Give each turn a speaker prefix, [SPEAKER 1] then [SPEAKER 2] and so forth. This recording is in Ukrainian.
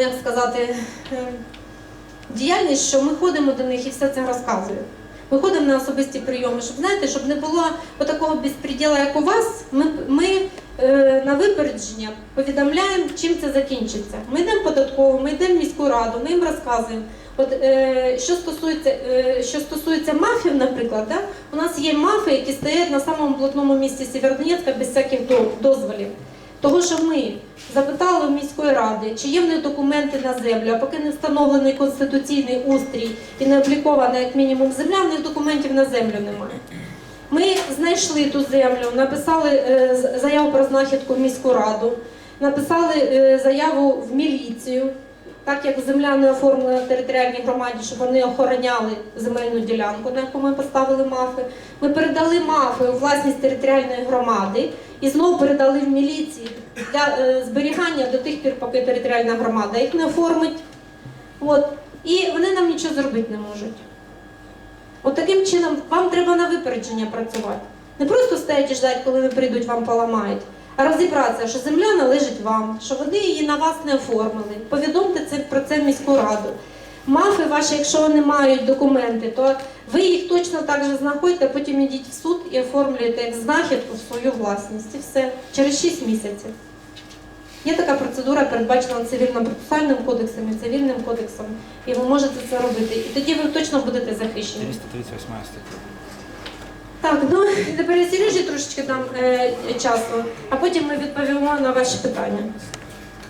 [SPEAKER 1] як сказати, е, діяльність, що ми ходимо до них і все це розказуємо. Ми ходимо на особисті прийоми, щоб знаєте, щоб не було такого безпреділа, як у вас. Ми, ми е, на випередження повідомляємо, чим це закінчиться. Ми йдемо в податкову, ми йдемо в міську раду, ми їм розказуємо. От е, що стосується, е, що стосується мафів, наприклад, да, у нас є мафи, які стоять на самому блатному місці Сєвєродонецька без всяких дозволів. Того, що ми запитали у міської ради, чи є в них документи на землю, а поки не встановлений конституційний устрій і не облікована як мінімум земля, в них документів на землю немає. Ми знайшли ту землю, написали е, заяву про знахідку в міську раду, написали е, заяву в міліцію, так як земля не оформлена в територіальній громаді, щоб вони охороняли земельну ділянку, на яку ми поставили мафи. Ми передали мафи у власність територіальної громади і знову передали в міліції для е, зберігання до тих пір, поки територіальна громада їх не оформить. От. І вони нам нічого зробити не можуть. От чином вам треба на випередження працювати. Не просто стоять і ждать, коли ви прийдуть, вам поламають, а розібратися, що земля належить вам, що вони її на вас не оформили. Повідомте це про це міську раду. Мафи ваші, якщо вони мають документи, то ви їх точно так же знаходите, потім йдіть в суд і оформлюєте як знахідку в свою власність. І все через 6 місяців. Є така процедура, передбачена цивільно-процесуальним кодексом і цивільним кодексом, і ви можете це робити. І тоді ви точно будете захищені.
[SPEAKER 2] 438 стаття.
[SPEAKER 1] Так, ну тепер я Сережі трошечки дам е, часу, а потім ми відповімо на ваші питання.